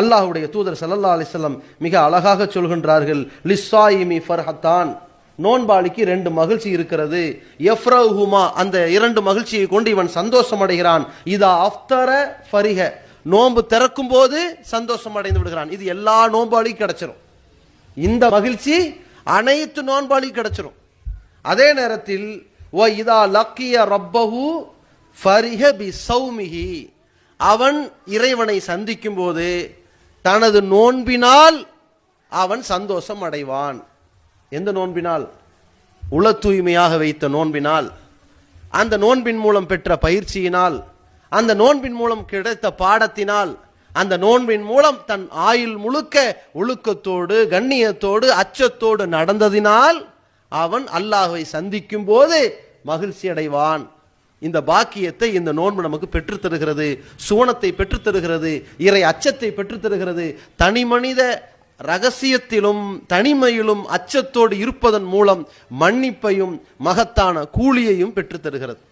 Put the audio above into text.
அல்லாஹுடைய தூதர் ஸல்லல்லாஹு அலிசல்லம் மிக அழகாக சொல்கின்றார்கள் லிஸ்ஸாயிமி ஃபர்ஹத்தான். நோன்பாளிக்கு ரெண்டு மகிழ்ச்சி இருக்கிறது. எஃப்ரஹுமா அந்த இரண்டு மகிழ்ச்சியை கொண்டு இவன் சந்தோஷம் அடைகிறான் இதா அஃப்தர ஃபரிஹ. நோன்பு திறக்கும் போது சந்தோஷம் அடைந்து விடுகிறான். இது எல்லா நோன்பாளிக்கும் கிடைச்சிரும். இந்த மகிழ்ச்சி அனைத்து நோன்பாளியும் கிடைச்சிரும். அதே நேரத்தில் ஓ இதா லக்கிய ரப்பஹு ஃபரிஹ பி சௌமிஹி. அவன் இறைவனை சந்திக்கும் போது தனது நோன்பினால் அவன் சந்தோஷம் அடைவான் எந்த நோன்பினால்? உள தூய்மையாக வைத்த நோன்பினால். அந்த நோன்பின் மூலம் பெற்ற பயிற்சியினால். அந்த நோன்பின் மூலம் கிடைத்த பாடத்தினால். அந்த நோன்பின் மூலம் தன் ஆயுள் முழுக்க ஒழுக்கத்தோடு கண்ணியத்தோடு அச்சத்தோடு நடந்ததினால் அவன் அல்லாஹை சந்திக்கும் போது மகிழ்ச்சி அடைவான் இந்த பாக்கியத்தை இந்த நோன்பு நமக்கு பெற்றுத் தருகிறது. சுவனத்தை பெற்றுத்தருகிறது இறை அச்சத்தை பெற்றுத்தருகிறது தனி மனித ரகசியத்திலும் தனிமையிலும் அச்சத்தோடு இருப்பதன் மூலம் மன்னிப்பையும் மகத்தான கூலியையும் பெற்றுத்தருகிறது